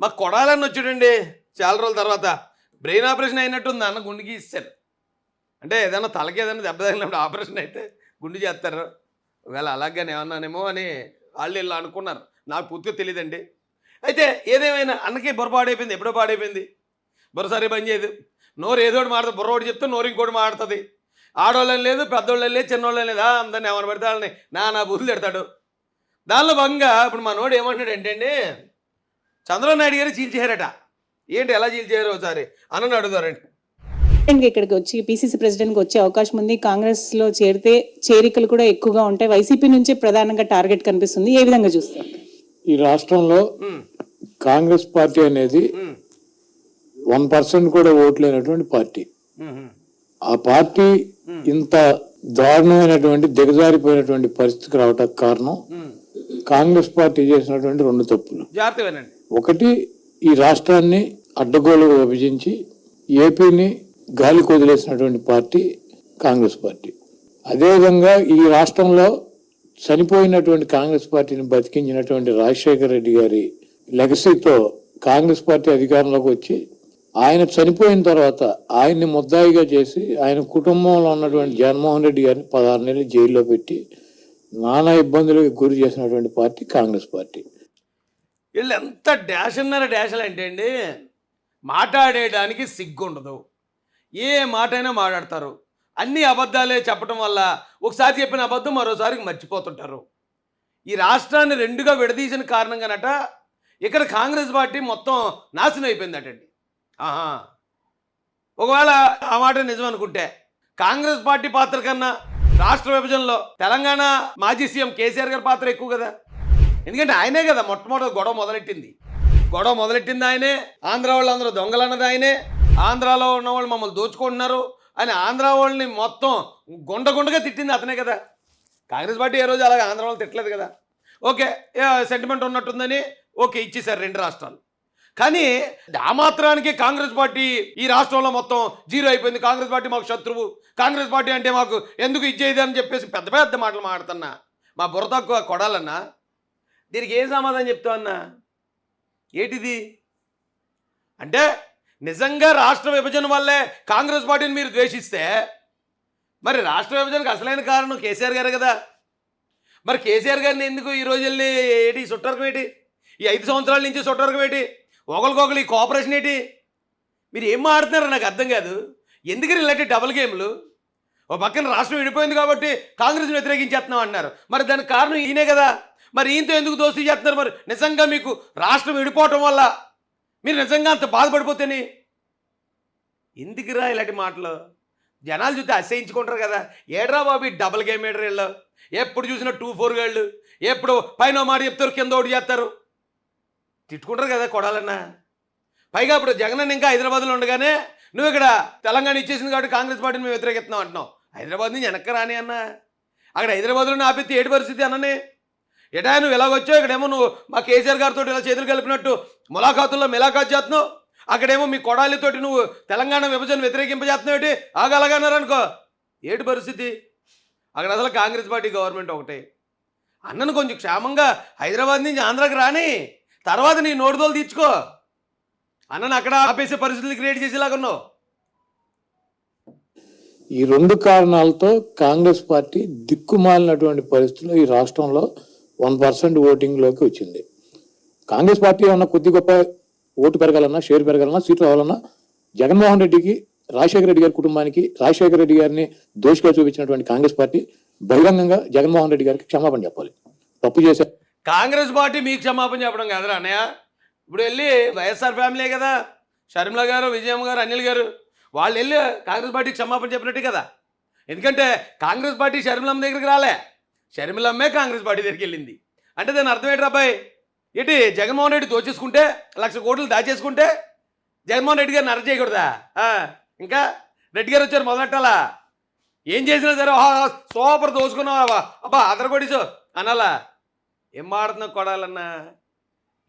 మాకు కొడాలన్న వచ్చాడండి చాలా రోజుల తర్వాత. బ్రెయిన్ ఆపరేషన్ అయినట్టుంది అన్న గుండెకి ఇస్తారు అంటే ఏదైనా తలకి ఏదైనా దెబ్బ తగిలినప్పుడు ఆపరేషన్ అయితే గుండె చేస్తారు. ఒకవేళ అలాగని ఏమన్నానేమో అని వాళ్ళు ఇలా అనుకున్నారు. నాకు పూర్తిగా తెలియదండి అయితే ఏదేమైనా అన్నకి బుర్ర పాడైపోయింది ఎప్పుడో పాడైపోయింది. బుర్ర సరే పని చేయదు. నోరు ఏదో ఒకటి మాడుతుంది బుర్ర ఒకటి చెప్తే నోరు ఇంకోటి మాడుతుంది. ఆడవాళ్ళని లేదు పెద్దోళ్ళని లేదు చిన్నోళ్ళని లేదా అందరిని ఎవరు పెడతాడని నా నా బుద్ధులు తిడతాడు. దానిలో భాగంగా ఇప్పుడు మా నోడు ఏమంటున్నాడు ఏంటండి? చంద్రబాబు నాయుడు గారు చీల్చేశారట. ఏంటి ఎలా చీల్చేయారో ఒకసారి అన్నని అడుగుతారండి ఇంకా ఇక్కడికి వచ్చి పిసిసి ప్రెసిడెంట్కి వచ్చే అవకాశం ఉంది. కాంగ్రెస్లో చేరితే చేరికలు కూడా ఎక్కువగా ఉంటాయి. వైసీపీ నుంచే ప్రధానంగా టార్గెట్ కనిపిస్తుంది. ఏ విధంగా చూస్తారు? ఈ రాష్ట్రంలో కాంగ్రెస్ పార్టీ అనేది వన్ పర్సెంట్ కూడా ఓట్లేనటువంటి పార్టీ. ఆ పార్టీ ఇంత దారుణమైనటువంటి దిగజారిపోయినటువంటి పరిస్థితికి రావడానికి కారణం. కాంగ్రెస్ పార్టీ చేసినటువంటి రెండు తప్పులు. జాగ్రత్త ఒకటి ఈ రాష్ట్రాన్ని అడ్డగోలుగా విభజించి ఏపీని గాలి కొదిలేసినటువంటి పార్టీ కాంగ్రెస్ పార్టీ. అదేవిధంగా ఈ రాష్ట్రంలో చనిపోయినటువంటి కాంగ్రెస్ పార్టీని బతికించినటువంటి రాజశేఖర రెడ్డి గారి లెగసీతో కాంగ్రెస్ పార్టీ అధికారంలోకి వచ్చి ఆయన చనిపోయిన తర్వాత ఆయన్ని ముద్దాయిగా చేసి ఆయన కుటుంబంలో ఉన్నటువంటి జగన్మోహన్ రెడ్డి గారిని పదహారు నెలలు జైల్లో పెట్టి నానా ఇబ్బందులకు గురి చేసినటువంటి పార్టీ కాంగ్రెస్ పార్టీ. వీళ్ళు ఎంత డాష్ అన్నారు డాషలు అంటే అండి మాట్లాడేయడానికి సిగ్గుండదు. ఏ మాట అయినా మాట్లాడతారు. అన్ని అబద్ధాలే చెప్పడం వల్ల ఒకసారి చెప్పిన అబద్ధం మరోసారి మర్చిపోతుంటారు. ఈ రాష్ట్రాన్ని రెండుగా విడదీసిన కారణంగానట ఇక్కడ కాంగ్రెస్ పార్టీ మొత్తం నాశనం అయిపోయిందటండి. ఆహా. ఒకవేళ ఆ మాట నిజం అనుకుంటే కాంగ్రెస్ పార్టీ పాత్ర కన్నా రాష్ట్ర విభజనలో తెలంగాణ మాజీ సీఎం కేసీఆర్ గారి పాత్ర ఎక్కువ కదా. ఎందుకంటే ఆయనే కదా మొట్టమొదటి గొడవ మొదలెట్టింది. గొడవ మొదలెట్టింది ఆయనే ఆంధ్ర వాళ్ళందరూ దొంగలు అన్నది ఆయనే. ఆంధ్రాలో ఉన్న వాళ్ళు మమ్మల్ని దోచుకుంటున్నారు అని ఆంధ్ర వాళ్ళని మొత్తం గుండ గుండగా తిట్టింది అతనే కదా. కాంగ్రెస్ పార్టీ ఏ రోజు అలాగే ఆంధ్ర వాళ్ళు తిట్టలేదు కదా. ఓకే సెంటిమెంట్ ఉన్నట్టుందని ఓకే ఇచ్చేశారు రెండు రాష్ట్రాలు. కానీ ఆ మాత్రానికి కాంగ్రెస్ పార్టీ ఈ రాష్ట్రంలో మొత్తం జీరో అయిపోయింది. కాంగ్రెస్ పార్టీ మాకు శత్రువు. కాంగ్రెస్ పార్టీ అంటే మాకు ఎందుకు ఇచ్చేది అని చెప్పేసి పెద్ద పెద్ద మాటలు మాడుతున్నా మా బుర్ర తక్కువ కొడాలన్నా దీనికి ఏం సమాధానం చెప్తావు అన్నా? ఏంటిది? అంటే నిజంగా రాష్ట్ర విభజన వల్లే కాంగ్రెస్ పార్టీని మీరు ద్వేషిస్తే మరి రాష్ట్ర విభజనకు అసలైన కారణం కేసీఆర్ గారే కదా. మరి కేసీఆర్ గారిని ఎందుకు ఈ రోజు వెళ్ళి ఏంటి చుట్టరకం ఏంటి? ఈ ఐదు సంవత్సరాల నుంచి చుట్టరకం ఏంటి? ఒకరికొకరు ఈ కోఆపరేషన్ ఏంటి? మీరు ఏం ఆడుతున్నారో నాకు అర్థం కాదు. ఎందుకు ఇలాంటి డబుల్ గేమ్లు ఓ పక్కన రాష్ట్రం విడిపోయింది కాబట్టి కాంగ్రెస్ని వ్యతిరేకించేస్తున్నాం అన్నారు మరి దానికి కారణం ఈయనే కదా. మరి ఈయనతో ఎందుకు దోస్తీ చేస్తున్నారు మరి? నిజంగా మీకు రాష్ట్రం విడిపోవటం వల్ల మీరు నిజంగా అంత బాధపడిపోతేనే? ఎందుకురా ఇలాంటి మాటలు? జనాలు చూస్తే అసహించుకుంటారు కదా. ఏడ్రా బాబు ఈ డబుల్ గేమ్ ఏడ్రా వీళ్ళు? ఎప్పుడు చూసినా టూ ఫోర్ గాళ్ళు? ఎప్పుడు పైన మాట చెప్తారు కింద ఒకటి చేస్తారు? తిట్టుకుంటారు కదా కొడాలన్నా. పైగా ఇప్పుడు జగన్ ఇంకా హైదరాబాద్లో ఉండగానే నువ్వు ఇక్కడ తెలంగాణ ఇచ్చేసింది కాబట్టి కాంగ్రెస్ పార్టీని మేము వ్యతిరేకిస్తున్నాం అంటున్నావు. హైదరాబాద్ నుంచి వెనక్కి రాని అన్న. అక్కడ హైదరాబాద్లో ఆపెత్తి ఏటి పరిస్థితి అన్ననే? ఎటా నువ్వు ఎలాగొచ్చావు? ఇక్కడేమో నువ్వు మా కేసీఆర్ గారితో ఇలా చేతులు కలిపినట్టు ములాఖాతుల్లో మిలాఖాత్ చేస్తున్నావు. అక్కడేమో మీ కొడాలితోటి నువ్వు తెలంగాణ విభజన వ్యతిరేకింపజేస్తున్నావు ఏంటి ఆగలగన్నారనుకో ఏటి పరిస్థితి? అక్కడ అసలు కాంగ్రెస్ పార్టీ గవర్నమెంట్ ఒకటే. అన్నను కొంచెం క్షేమంగా హైదరాబాద్ నుంచి ఆంధ్రాకి రాని తర్వాత నీ నోటుదోలు తీర్చుకో. అన్నను అక్కడ ఆపేసే పరిస్థితులు క్రియేట్ చేసేలాగా ఉన్నావు ఈ రెండు కారణాలతో కాంగ్రెస్ పార్టీ దిక్కుమాలినటువంటి పరిస్థితులు ఈ రాష్ట్రంలో వన్ పర్సెంట్ ఓటింగ్లోకి వచ్చింది. కాంగ్రెస్ పార్టీ ఉన్న కొద్ది గొప్ప ఓటు పెరగాలన్నా షేర్ పెరగాలన్నా సీట్లు రావాలన్నా జగన్మోహన్ రెడ్డికి రాజశేఖర రెడ్డి గారి కుటుంబానికి రాజశేఖర రెడ్డి గారిని దోషిగా చూపించినటువంటి కాంగ్రెస్ పార్టీ బహిరంగంగా జగన్మోహన్ రెడ్డి గారికి క్షమాపణ చెప్పాలి. తప్పు చేశా కాంగ్రెస్ పార్టీ మీకు క్షమాపణ చెప్పడం కదరా అన్నయ్య. ఇప్పుడు వెళ్ళి వైఎస్ఆర్ ఫ్యామిలీ కదా. షర్మిల గారు విజయమ్మ గారు అనిల్ గారు వాళ్ళు వెళ్ళి కాంగ్రెస్ పార్టీకి క్షమాపణ చెప్పినట్టే కదా. ఎందుకంటే కాంగ్రెస్ పార్టీ షర్మిలమ్మ దగ్గరికి రాలే. షర్మిలమ్మే కాంగ్రెస్ పార్టీ దగ్గరికి వెళ్ళింది. అంటే దాని అర్థం ఏంటి అబ్బాయి? ఏంటి? జగన్మోహన్ రెడ్డి దోచేసుకుంటే లక్ష కోట్లు దాచేసుకుంటే జగన్మోహన్ రెడ్డి గారిని అరెస్ట్ చేయకూడదా? ఇంకా? రెడ్డి గారు వచ్చారు మొదలెట్టాలా? ఏం చేసినా సరే సూపర్ దోచుకున్నావా అబ్బా అదర కొడిసో అనాలా? ఏం మాడుతున్నావు కొడాలన్నా?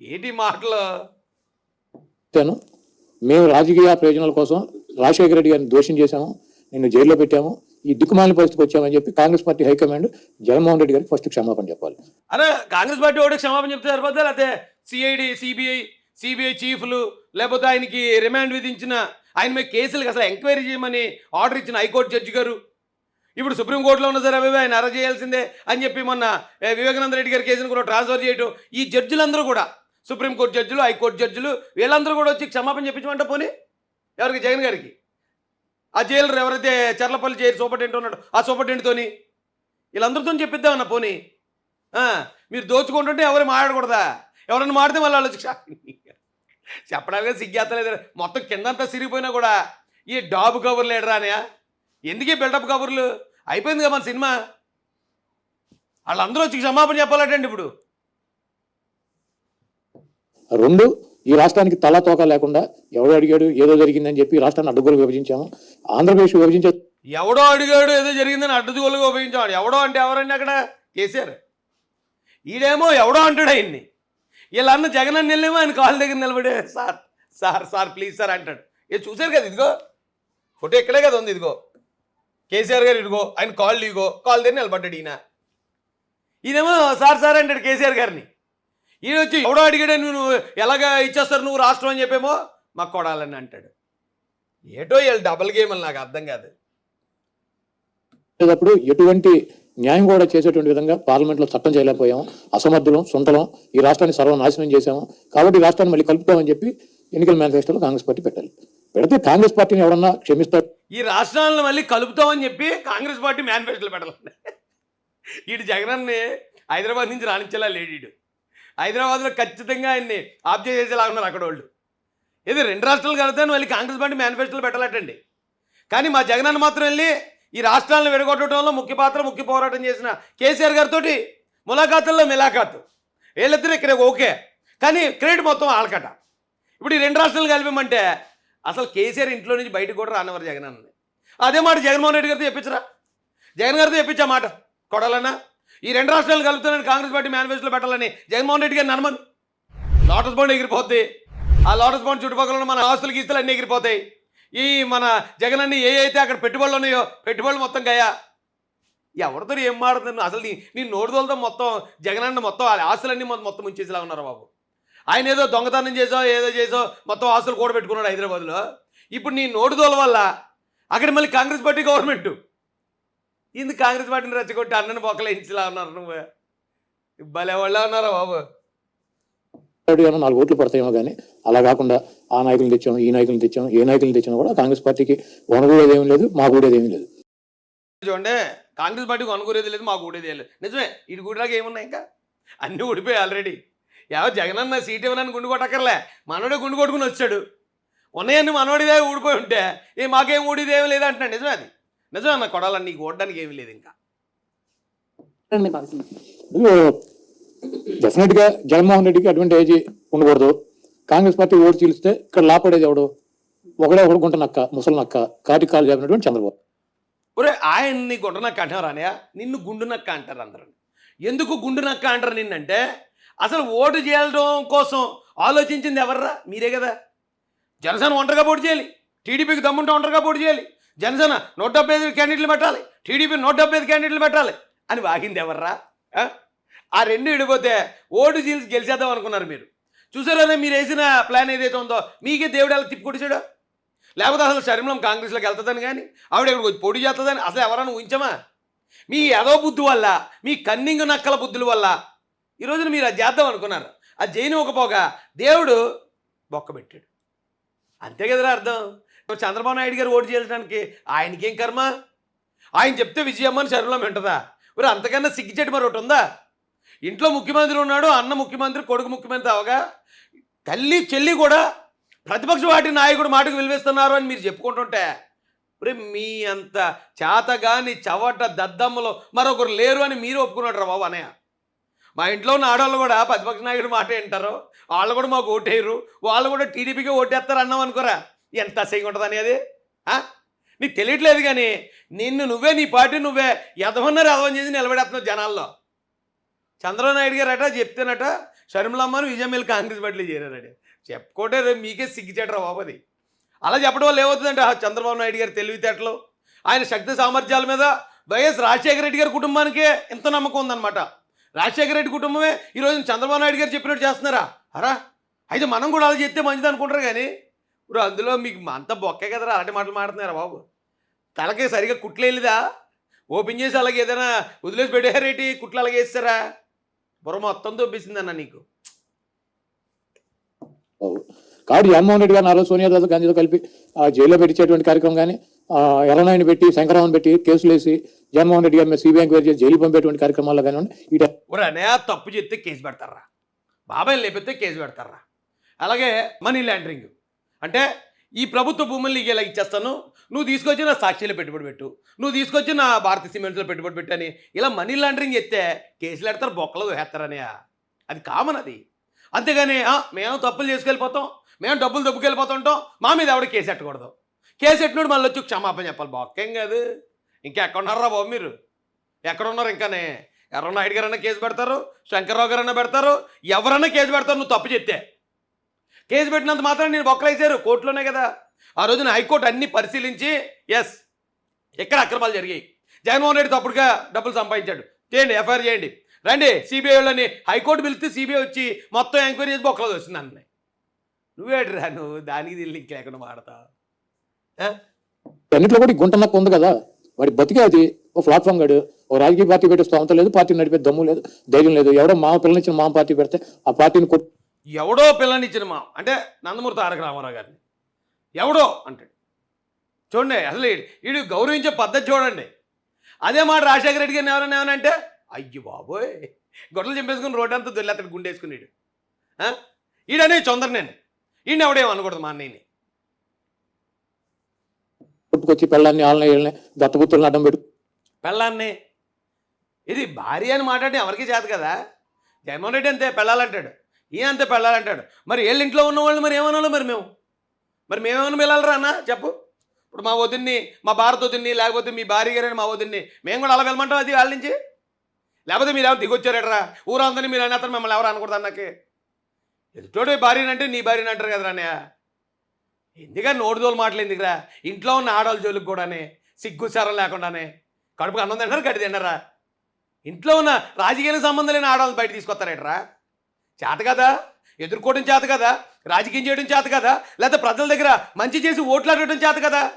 ఏంటి మాటలు? చెప్తాను మేము రాజకీయ ప్రయోజనాల కోసం రాజశేఖర రెడ్డి గారిని దోషం చేశాము నిన్ను జైల్లో పెట్టాము. ఈ దిక్కుమాలిన పరిస్థితికి వచ్చామని చెప్పి Congress party high command Jaganmohan Reddy గారికి ఫస్ట్ క్షమాపణ చెప్పాలి. అరే కాంగ్రెస్ పార్టీ ఒకటి క్షమాపణ చెప్తే సరిపోద్దా? లేకపోతే సిఐడి సిబిఐ సిబిఐ చీఫ్లు లేకపోతే ఆయనకి రిమాండ్ విధించిన ఆయన మీద కేసులకు అసలు ఎంక్వైరీ చేయమని ఆర్డర్ ఇచ్చిన హైకోర్టు జడ్జి గారు. ఇప్పుడు సుప్రీంకోర్టులో ఉన్న సరే అవి ఆయన అరెస్ట్ చేయాల్సిందే అని చెప్పి మొన్న వివేకానంద రెడ్డి గారి కేసును కూడా ట్రాన్స్ఫర్ చేయడం ఈ జడ్జిలందరూ కూడా సుప్రీంకోర్టు జడ్జిలు హైకోర్టు జడ్జిలు వీళ్ళందరూ కూడా వచ్చి క్షమాపణ చెప్పించమంట పోనీ? ఎవరికి? జగన్ గారికి? ఆ జైలర్ ఎవరైతే చర్లపల్లి జైలు సూపరింటెండెంట్ ఉన్నాడు ఆ సూపరింటెండెంట్తోని వీళ్ళందరితో చెప్పిద్దామన్న పోనీ. మీరు దోచుకుంటుంటే ఎవరు మాట్లాడకూడదా? ఎవరైనా మాడితే మళ్ళీ వాళ్ళు వచ్చి చెప్పడానికి సిగ్గేత్తలేదు. మొత్తం కిందంతా సిరిగిపోయినా కూడా ఈ డాబు కబుర్లు ఎడరానయా ఎందుకే బిల్డప్ కబుర్లు అయిపోయింది కదా మన సినిమా. వాళ్ళందరూ వచ్చి క్షమాపణ చెప్పాలటండి ఇప్పుడు. రెండు. ఈ రాష్ట్రానికి తలా తోక లేకుండా ఎవడు అడిగాడు ఏదో జరిగిందని చెప్పి ఈ రాష్ట్రాన్ని అడ్డగోలు విభజించాము. ఆంధ్రప్రదేశ్ విభజించే ఎవడో అడిగాడు ఏదో జరిగిందని అడ్డుదోలుగా ఉపయోగించాడు ఎవడో అంటే ఎవరండి అక్కడ? కేసీఆర్. ఈడేమో ఎవడో అంటాడు ఆయన్ని. వీళ్ళ అన్న జగన్ అన్న వెళ్ళేమో ఆయన కాళ్ళ దగ్గర నిలబడే sir sir sir please sir అంటాడు. ఏ చూశారు కదా ఇదిగో? ఫోటో ఇక్కడే కదా ఉంది ఇదిగో. కేసీఆర్ గారు ఇదిగో ఆయన కాళ్ళు ఇగో కాళ్ళ దగ్గర నిలబడ్డాడు ఈయన. ఈయనేమో సార్ సార్ అంటాడు కేసీఆర్ గారిని. ఈయన వచ్చి ఎవడో అడిగాడు నువ్వు ఎలాగ ఇచ్చేస్తారు నువ్వు రాష్ట్రం అని చెప్పేమో? మాకు కొడాలని అంటాడు. ఏటో వీళ్ళు డబల్ గేమ్ అని నాకు అర్థం కాదు. చేసేటప్పుడు ఎటువంటి న్యాయం కూడా చేసేటువంటి విధంగా పార్లమెంట్లో చట్టం చేయలేకపోయాము అసమర్థులం సొంతలం ఈ రాష్ట్రాన్ని సర్వనాశనం చేశాము. కాబట్టి ఈ రాష్ట్రాన్ని మళ్ళీ కలుపుతామని చెప్పి ఎన్నికల మేనిఫెస్టోలో కాంగ్రెస్ పార్టీ పెట్టాలి. పెడితే కాంగ్రెస్ పార్టీని ఎవరన్నా క్షమిస్తారు? ఈ రాష్ట్రాలను మళ్ళీ కలుపుతామని చెప్పి కాంగ్రెస్ పార్టీ మేనిఫెస్టోలో పెట్టాలండి ఈడు జగనన్ని హైదరాబాద్ నుంచి రాణించేలా లేడు ఈడు. హైదరాబాద్లో ఖచ్చితంగా ఆయన్ని ఆప్ చేసేలాగా ఉన్నారు అక్కడ వాళ్ళు. ఏదో రెండు రాష్ట్రాలు కలుగుతాను మళ్ళీ కాంగ్రెస్ పార్టీ మేనిఫెస్టోలు పెట్టాలటండి. కానీ మా జగనన్న మాత్రం వెళ్ళి ఈ రాష్ట్రాలను విడగొట్టడంలో ముఖ్య పాత్ర ముఖ్య పోరాటం చేసిన కేసీఆర్ గారితో ములాఖాతుల్లో మిలాఖాత్. వీళ్ళిద్దరు ఇక్కడ ఓకే. కానీ క్రెడిట్ మొత్తం ఆలకట. ఇప్పుడు ఈ రెండు రాష్ట్రాలు కలిపామంటే అసలు కేసీఆర్ ఇంట్లో నుంచి బయటకు కూడా రానివారు జగన్ అన్నది అదే మాట జగన్మోహన్ రెడ్డి గారితో చెప్పించరా? జగన్ గారితో చెప్పించా మాట? కొడాలన్నా? ఈ రెండు రాష్ట్రాలు కలుపుతున్నాను కాంగ్రెస్ పార్టీ మేనిఫెస్టోలో పెట్టాలని జగన్మోహన్ రెడ్డి గారిని అనమను లోటస్ బాండ్ ఎగిరిపోద్ది. ఆ లోటస్ బాండ్ చుట్టుపక్కల ఉన్న మన ఆస్తులు గీస్తులు అన్నీ ఎగిరిపోతాయి. ఈ మన జగన్ అన్ని ఏ అయితే అక్కడ పెట్టుబడులు ఉన్నాయో పెట్టుబడులు మొత్తం గయా. ఎవరితో ఏం మాడుతున్నాను అసలు నీ నీ నోటు మొత్తం జగన్ అన్న మొత్తం ఆ ఆస్తులన్నీ మొత్తం ముంచేసేలా ఉన్నారు బాబు. ఆయన ఏదో దొంగతనం చేసో ఏదో చేసో మొత్తం ఆస్తులు కూడబెట్టుకున్నాడు హైదరాబాద్లో. ఇప్పుడు నీ నోటు వల్ల అక్కడ మళ్ళీ కాంగ్రెస్ పార్టీ గవర్నమెంట్. ఇందుకు కాంగ్రెస్ పార్టీని రెచ్చగొట్టి అన్నని బొక్కలేయించేలా ఉన్నారు నువ్వు. భలే వాళ్ళ ఉన్నారా బాబు? నాలుగు ఓట్లు పడతాయేమో కానీ అలా కాకుండా ఆ నాయకులు తెచ్చాం ఈ నాయకులు తెచ్చాం ఏ నాయకులు తెచ్చినా కూడా కాంగ్రెస్ పార్టీకి వనగూడేది ఏమీ లేదు మా కూడేది ఏమీ లేదు. చూడండి కాంగ్రెస్ పార్టీకి అనుకునేది లేదు మాకు ఊడేది లేదు. నిజమే ఇటు గుడిలాగా ఏమున్నాయి ఇంకా? అన్నీ ఊడిపోయాయి ఆల్రెడీ ఎవరు జగనన్న సీట్ ఇవ్వనని గుండు కొట్టక్కర్లే. మనోడే గుండు కొట్టుకుని వచ్చాడు. ఉన్నాయన్నీ మనోడిదే ఊడిపోయి ఉంటే ఏ మాకేం ఊడిది ఏమీ లేదు అంటున్నాడు నిజమే అది? నిజమే అన్న కొడాలని నీకు ఓడడానికి ఏమీ లేదు ఇంకా. డెఫినెట్గా జగన్మోహన్ రెడ్డికి అడ్వాంటేజ్ ఉండకూడదు. కాంగ్రెస్ పార్టీ ఓటు చీలిస్తే ఇక్కడ లాపడేది ఎవడు? ఒకడే ఒకడు గుంట నక్క ముసలి నక్క కాటి కాలు చెప్పినటువంటి చంద్రబాబు. ఒరే ఆయన్ని గుండు నక్క అంటారు అనయా నిన్ను గుండు నక్క అంటారు అందరూ. ఎందుకు గుండు నక్క అంటారు నిన్నంటే? అసలు ఓటు చేయడం కోసం ఆలోచించింది ఎవర్రా? మీరే కదా. జనసేన ఒంటరిగా పోటీ చేయాలి. టీడీపీకి దమ్ముంటే ఒంటరిగా పోటీ చేయాలి. జనసేన నూట డెబ్బై ఐదు క్యాండిడేట్లు పెట్టాలి. టీడీపీ నూట డెబ్బై ఐదు క్యాండిడేట్లు పెట్టాలి. అని వాగింది ఎవర్రా? ఆ? రెండు విడిపోతే ఓటు చీల్చి గెలిచేద్దాం అనుకున్నారు మీరు. చూసారా మీరు వేసిన ప్లాన్ ఏదైతే ఉందో? మీకే దేవుడు ఎలా తిప్పి లేకపోతే అసలు శరీరం కాంగ్రెస్లోకి వెళ్తుందని కానీ ఆవిడ ఇక్కడికి పొడి చేస్తుందని అసలు ఎవరైనా ఊహించమా? మీ ఎదో బుద్ధి వల్ల మీ కన్నింగ్ నక్కల బుద్ధుల వల్ల ఈ రోజున మీరు అది చేద్దాం అనుకున్నారు. అది చేయనివ్వకపోగా దేవుడు బొక్క పెట్టాడు. అంతే కదరా అర్థం? చంద్రబాబు నాయుడు గారు ఓటు చేయడానికి ఆయనకేం కర్మ? ఆయన చెప్తే విజయమ్మని శరీరంలో వింటదా మరి అంతకన్నా సిగ్గిచెట్టు మరి ఒకటి ఉందా? ఇంట్లో ముఖ్యమంత్రి ఉన్నాడు అన్న ముఖ్యమంత్రి కొడుకు ముఖ్యమంత్రి అవగా? తల్లి చెల్లి కూడా ప్రతిపక్ష పార్టీ నాయకుడు మాటకు విలువిస్తున్నారు అని మీరు చెప్పుకుంటుంటే మరి మీ అంత చేతగాని చవట దద్దమ్మలో మరొకరు లేరు అని మీరు ఒప్పుకున్నాడు రా బాబు అనయ్య? మా ఇంట్లో ఉన్న ఆడవాళ్ళు కూడా ప్రతిపక్ష నాయకుడు మాట వింటారు. వాళ్ళు కూడా మాకు ఓటేయరు. వాళ్ళు కూడా టీడీపీకి ఓటేస్తారు అన్నాం అనుకోరా? ఎంత అసహ్యంగా ఉంటుందని అది నీకు తెలియట్లేదు కానీ నిన్ను నువ్వే నీ పార్టీ నువ్వే ఎదవన్నారు ఎదవని చేసి నిలబెడేస్తున్నావు జనాల్లో. చంద్రబాబు నాయుడు గారు అట చెప్తేనట షర్మిలమ్మను విజయమేలు కాంగ్రెస్ పార్టీలో చేరారట. చెప్పుకోటే రేపు మీకే సిగ్గుచేటరా బాబు అది. అలా చెప్పడం వల్ల ఏమవుతుందంటే ఆ చంద్రబాబు నాయుడు గారి తెలివితేటలు ఆయన శక్తి సామర్థ్యాల మీద వైఎస్ రాజశేఖర రెడ్డి గారి కుటుంబానికే ఎంత నమ్మకం ఉందన్నమాట. రాజశేఖర రెడ్డి కుటుంబమే ఈరోజు చంద్రబాబు నాయుడు గారు చెప్పినట్టు చేస్తున్నారా? అరా? అయితే మనం కూడా అలా చెప్తే మంచిది అనుకుంటారు కానీ ఇప్పుడు అందులో మీకు అంత బొక్కే కదరా అలాంటి మాటలు మాడుతున్నారా బాబు? తలకి సరిగా కుట్లు వెళ్ళిదా ఓపెన్ చేసి అలాగే ఏదైనా వదిలేసి పెట్టారేటి కుట్లు అలాగే వేస్తారా? బుర్ర మొత్తం దొబ్బేసిందన్న నీకు. కాబట్టి జగన్మోహన్ రెడ్డి గారిని ఆ రోజు సోనియా గాంధీ గాంధీతో కలిపి ఆ జైల్లో పెట్టించేటువంటి కార్యక్రమం కానీ ఎర్రనాయుని పెట్టి శంకరరావుని పెట్టి కేసులు వేసి జగన్మోహన్ రెడ్డి గారిని సిబిఐ ఎంక్వైరీ చేసి జైలు పంపేటువంటి కార్యక్రమాల్లో కానివ్వండి ఒరే అనే తప్పు చెప్తే కేసు పెడతారా? బాబాయ్ లేపితే కేసు పెడతారా? అలాగే మనీ లాండరింగ్ అంటే ఈ ప్రభుత్వ భూములు నీకు ఇలా ఇచ్చేస్తాను? నువ్వు తీసుకొచ్చి నా సాక్షిలో పెట్టుబడి పెట్టు. నువ్వు తీసుకొచ్చి నా భారత సిమెంట్స్లో పెట్టుబడి పెట్టు అని. ఇలా మనీ లాండరింగ్ ఎత్తే కేసులు పెడతారు బొక్కలు వేస్తారనే అది కామన్ అది. అంతేగాని మేము తప్పులు చేసుకెళ్ళిపోతాం మేము డబ్బులు దబ్బుకెళ్ళిపోతుంటాం మా మీద ఎవడ కేసు ఎట్టకూడదు కేసు ఎట్టినోడు మళ్ళీ వచ్చి క్షమాపణ చెప్పాలి. బొక్కేం కాదు. ఇంకా ఎక్కడున్నారా బాబు మీరు? ఎక్కడున్నారు ఇంకానే? ఎర్రనాయుడు గారన్నా కేసు పెడతారు శంకర్రావు గారన్నా పెడతారు ఎవరన్నా కేసు పెడతారు నువ్వు తప్పు చెప్తే. కేసు పెట్టినంత మాత్రం నేను బొక్కలేసారు కోర్టులోనే కదా. ఆ రోజున హైకోర్టు అన్ని పరిశీలించి ఎస్ ఎక్కడ అక్రమాలు జరిగాయి. జగన్మోహన్ రెడ్డి తప్పుడుగా డబ్బులు సంపాదించాడు. చేయండి ఎఫ్ఐఆర్ చేయండి. రండి సిబిఐ వాళ్ళని హైకోర్టు పిలిస్తే సిబిఐ వచ్చి మొత్తం ఎంక్వైరీ చేసి బొక్కలో వచ్చింది అన్నీ నువ్వేట్రా నువ్వు దానికి దీన్ని లేకుండా మాడతావు. అన్నింటిలో కూడా గుంట నక్క ఉంది కదా. వాడి బతికే అది. ఓ ప్లాట్ఫామ్ గాడు. ఓ రాజకీయ పార్టీ పెట్టే స్తోమత లేదు పార్టీ నడిపే దమ్ము లేదు ధైర్యం లేదు. ఎవడో మా పిల్లనిచ్చిన మామ పార్టీ పెడితే ఆ పార్టీని కొట్టి ఎవడో పిల్లనిచ్చిన మా అంటే నందమూరి తారక రామారావు గారిని. ఎవడో అంటాడు. చూడండి అసలు వీడు గౌరవించే పద్ధతి చూడండి. అదే మాట రాజశేఖర రెడ్డి గారిని ఎవరైనా ఏమైనా అంటే అయ్యో బాబోయ్ గొడవలు చంపేసుకుని రోడ్డు అంతా దొల్లేస్తాడు గుండేసుకున్నాడు ఈడనే చొందరనేను ఈయన ఎవడేమో అనకూడదు మా అన్నయ్యని. కొట్టుకొచ్చి పెళ్ళాన్ని వాళ్ళని వీళ్ళని దత్తపుత్రులను అడ్డం పెట్టు. పెళ్ళాన్ని? ఇది భార్య అని మాట్లాడి ఎవరికి చేత కదా? జగన్మోహన్ రెడ్డి అంతే పెళ్ళాలంటాడు. ఈయన అంతే పెళ్ళాలంటాడు. మరి వీళ్ళ ఇంట్లో ఉన్న వాళ్ళు మరి ఏమనాలో మరి మేము? మరి మేమేమైనా వెళ్ళాలరా అన్న? చెప్పు. ఇప్పుడు మా వదిన్ని మా భారత వదిన్ని లేకపోతే మీ భార్య గారని మా వదిన్ని మేము కూడా అలా వెళ్ళమంటాం అది వాళ్ళ నుంచి? లేకపోతే మీరు ఎవరు దిగొచ్చారట్రా? ఊరందరినీ మీరు అనేస్తారు మిమ్మల్ని ఎవరు అనకూడదు అన్నకి. ఎదుటోడే భార్యనంటే నీ భార్యని అంటారు కదరా అన్నయ్య. ఎందుకని నోటిదోలు మాటలు ఎందుకురా? ఇంట్లో ఉన్న ఆడవాళ్ళ జోలికి కూడానే సిగ్గు లేకుండానే కడుపుకి అన్నం తింటారు గడి తింటారా ఇంట్లో ఉన్న రాజకీయాలకు సంబంధం లేని ఆడవాళ్ళు బయట తీసుకొస్తారేట్రా? చేత కదా? ఎదుర్కోవడం చేత కదా? రాజకీయం చేయడం చేత కదా? లేకపోతే ప్రజల దగ్గర మంచి చేసి ఓట్లాడటం చేత కదా?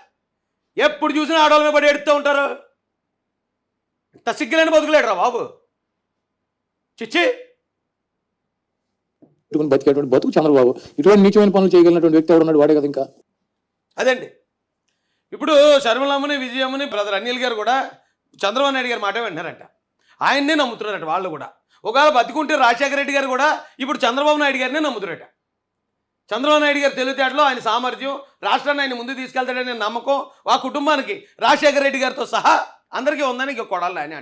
ఎప్పుడు చూసినా ఆడవాళ్ళ మీద పడి ఎడుతూ ఉంటారు. ఇంత సిగ్గులేని బతుకులేడరా బాబు. చిచ్చి. బతికేటువంటి బతుకు చంద్రబాబు ఇటువంటి నీచమైన పనులు చేయగలిగినటువంటి వ్యక్తి ఎవడున్నాడు? వాడే కదా ఇంకా. అదండి. ఇప్పుడు శర్మలమ్మని విజయమ్మని బ్రదర్ అనిల్ గారు కూడా చంద్రబాబు నాయుడు గారు మాట వింటారంట ఆయన్నే నమ్ముతున్నారట వాళ్ళు కూడా. ఒకవేళ బతికుంటే రాజశేఖర రెడ్డి గారు కూడా ఇప్పుడు చంద్రబాబు నాయుడు గారినే నమ్ముతున్నారట. చంద్రబాబు నాయుడు గారి తెలివితేటలో ఆయన సామర్థ్యం రాష్ట్రాన్ని ఆయన ముందు తీసుకెళ్తాడనే నమ్మకం ఆ కుటుంబానికి రాజశేఖర రెడ్డి గారితో సహా అందరికీ ఉందని ఇక కొడాలి అని